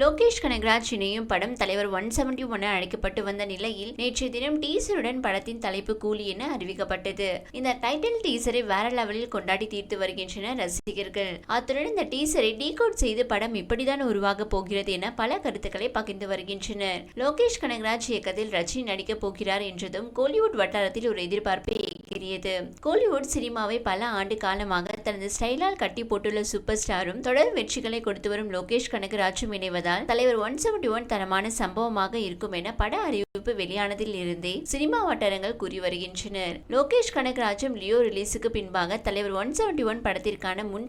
லோகேஷ் கனகராஜ் இணையும் படம் தலைவர் ஒன் செவன்டி ஒன் அழைக்கப்பட்டு வந்த நிலையில் நேற்றைய தினம் டீசருடன் படத்தின் தலைப்பு கூலி என அறிவிக்கப்பட்டது. இந்த டைட்டில் டீசரை வேற லெவலில் கொண்டாடி தீர்த்து வருகின்றனர் ரசிகர்கள். அத்துடன் இந்த டீசரை டீகோட் செய்து படம் இப்படிதான் உருவாக போகிறது என பல கருத்துக்களை பகிர்ந்து வருகின்றனர். லோகேஷ் கனகராஜ் இயக்கத்தில் ரஜினி நடிக்கப் போகிறார் என்றதும் கோலிவுட் வட்டாரத்தில் ஒரு எதிர்பார்ப்பை ஏற்படுத்தியது கோலிவுட் சினிமாவை பல ஆண்டு காலமாக தனது ஸ்டைலால் கட்டி போட்டுள்ள சூப்பர் ஸ்டாரும் தொடர் வெற்றிகளை கொடுத்து வரும் லோகேஷ் கனகராஜும் இணைவதால் தலைவர் ஒன் செவன்டி ஒன் தரமான சம்பவமாக இருக்கும் என பட அறிவிப்பு வெளியானதில் இருந்தே சினிமா வட்டாரங்கள் கூறி வருகின்றனர். லோகேஷ் கனகராஜும் லியோ ரிலீஸுக்கு பின்பாக தலைவர் ஒன் செவன்டி ஒன் படத்திற்கான முன்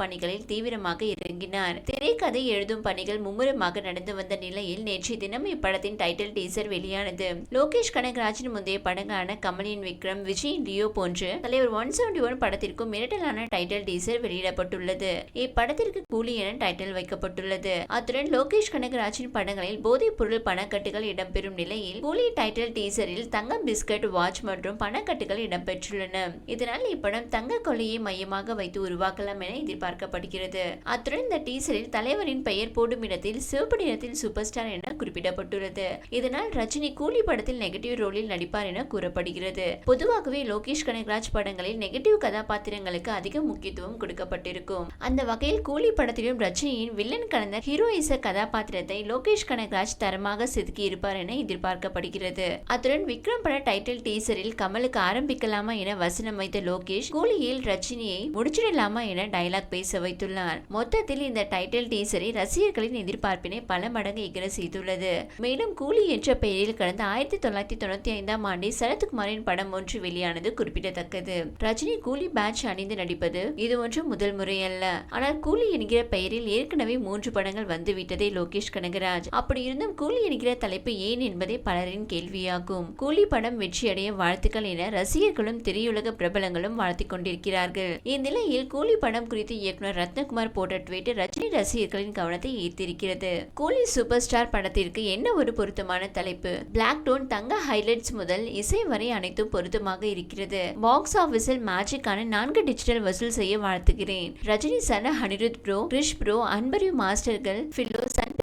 பணிகளில் தீவிரமாக இறங்கினார். திரைக்கதை எழுதும் பணிகள் மும்முரமாக நடந்து வந்த நிலையில் நேற்றைய தினம் இப்படத்தின் டைட்டில் டீசர் வெளியானது. லோகேஷ் கனகராஜின் முந்தைய படங்களான கமலின் விக்ரம் விஜயின் லியோ போன்று தலைவர் ஒன் செவன்டி ஒன் படத்திற்கும் மிரட்டலான டைட்டில் டீசர் வெளியிடப்பட்டுள்ளது. இப்படத்திற்கு கூலி என டைட்டில் வைக்கப்பட்டுள்ளது. அத்துடன் லோகேஷ் கனகராஜின் படங்களில் போதைப் பொருள் பணக்கட்டுகள் இடம்பெறும் நிலையில் கூலி டைட்டில் டீசரில் தங்க பிஸ்கட் வாட்ச் மற்றும் பணக்கட்டுகள் இடம்பெற்றுள்ளன. இதனால் இப்படம் தங்க கொள்ளையை மையமாக வைத்து உருவாக்கலாம் என எதிர்பார்க்கப்படுகிறது. அத்துடன் இந்த டீசரில் தலைவரின் பெயர் போடும் இடத்தில் சிவப்பு நிறத்தில் சூப்பர் ஸ்டார் என குறிப்பிடப்பட்டுள்ளது. இதனால் ரஜினி கூலி படத்தில் நெகட்டிவ் ரோலில் நடிப்பார் என கூறப்படுகிறது. பொதுவாகவே லோகேஷ் கனகராஜ் படங்களில் நெகட்டிவ் கதாபாத்திரங்களுக்கு அதிக முக்கியத்துவம் கொடுக்கப்பட்டிருக்கும். அந்த வகையில் கூலி படத்திலும் ரஜினியின் வில்லன் கலந்த ஹீரோயிச கதாபாத்திரத்தை லோகேஷ் கனகராஜ் தரமாக செதுக்கி இருப்பார் என எதிர்பார்க்கப்படுகிறது. அத்துடன் விக்ரம் பட டைட்டில் டீசரில் கமலுக்கு ஆரம்பிக்கலாமா என வசனம் வைத்த லோகேஷ் கூலியில் ரஜினியை முடிச்சிடலாமா என டைலாக் பேச வைத்துள்ளார். மொத்தத்தில் இந்த டைட்டில் டீசரை ரசிகர்களின் எதிர்பார்ப்பினை பல மடங்கு எகிர செய்துள்ளது. மேலும் கூலி என்ற பெயரில் கடந்த ஆயிரத்தி தொள்ளாயிரத்தி தொண்ணூத்தி ஐந்தாம் ஆண்டில் சரத்குமாரின் படம் ஒன்று வெளியானது குறிப்பிடத்தக்கது. ரஜினி கூலி பேட்ச் அணிந்து நடிப்பது இது ஒன்று முதல் முறை அல்ல. ஆனால் கூலி என்கிற பெயரில் ஏற்கனவே மூன்று படங்கள் வந்துவிட்டது லோகேஷ் கனகராஜ். அப்படி இருந்தும் கூலி என்கிற தலைப்பு ஏன் என்பதே பலரின் கேள்வியாகும். கூலி படம் வெற்றியடைய வாழ்த்துக்கள் என ரசிகர்களும் திரையுலக பிரபலங்களும் வாழ்த்திக் கொண்டிருக்கிறார்கள். இந்நிலையில் கூலி படம் குறித்து இயக்குனர் ரத்னகுமார் போட்ட ட்வீட் ரஜினி ரசிகர்களின் கவனத்தை ஈர்த்திருக்கிறது. கூலி சூப்பர் ஸ்டார் படத்திற்கு என்ன ஒரு பொருத்தமான தலைப்பு? பிளாக் டோன் தங்க ஹைலைட்ஸ் முதல் இசை வரை அனைத்தும் பொருத்தமாக இருக்கிறது. பாக்ஸ் ஆபீஸில் மேஜிக்கான நான்கு டிஜிட்டல் வசூல் செய்ய வாழ்த்துகிறேன். ரஜினி சன அனிருத் ப்ரோ கிரிஷ் ப்ரோ அன்பரியு மாஸ்டர்கள் பில்லோ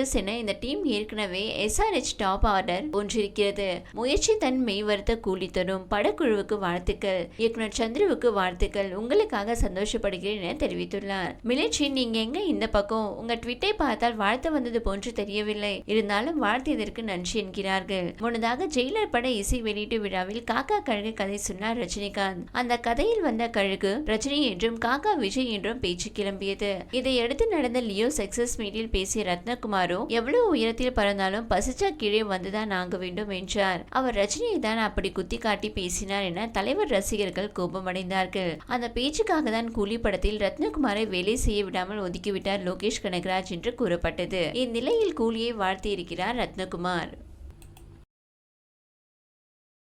சன் என இந்த டீம் ஏற்கனவே எஸ்ஆர்ஹெச் டாப் ஆர்டர் ஒன்றிருக்கிறது. முயற்சி தன் மெய்வருத்த கூலி தரும் படக்குழுவுக்கு வாழ்த்துக்கள். இயக்குனர் சந்துருவுக்கு வாழ்த்துக்கள். உங்களுக்காக சந்தோஷப்படுகிறேன் என தெரிவித்துள்ளார். மிலிட்ரி நீங்க எங்க இந்த பக்கம்? உங்க ட்விட்டை பார்த்தால் வாழ்த்து வந்தது போன்று தெரியவில்லை. இருந்தாலும் வாழ்த்தியதற்கு நன்றி என்கிறார்கள். முன்னதாக ஜெயிலர் பட இசை வெளியீட்டு விழாவில் காக்கா கழுகு கதை சொன்னார் ரஜினிகாந்த். அந்த கதையில் வந்த கழுகு ரஜினி என்றும் காக்கா விஜய் என்றும் பேச்சு கிளம்பியது. இதையடுத்து நடந்த லியோ சக்சஸ் மீட்டில் பேசிய ரத்னகுமார் எவ்வளவு உயரத்தில் பறந்தாலும் பசிச்சா கீழே வந்துதான் ஆக வேண்டும் என்றார். அவர் ரஜினியை தான் அப்படி குத்தி காட்டி பேசினார் என தலைவர் ரசிகர்கள் கோபமடைந்தார்கள். அந்த பேச்சுக்காக தான் கூலி படத்தில் ரத்னகுமாரை வேலை செய்ய விடாமல் ஒதுக்கிவிட்டார் லோகேஷ் கனகராஜ் என்று கூறப்பட்டது. இந்நிலையில் கூலியை வாழ்த்தியிருக்கிறார் ரத்னகுமார்.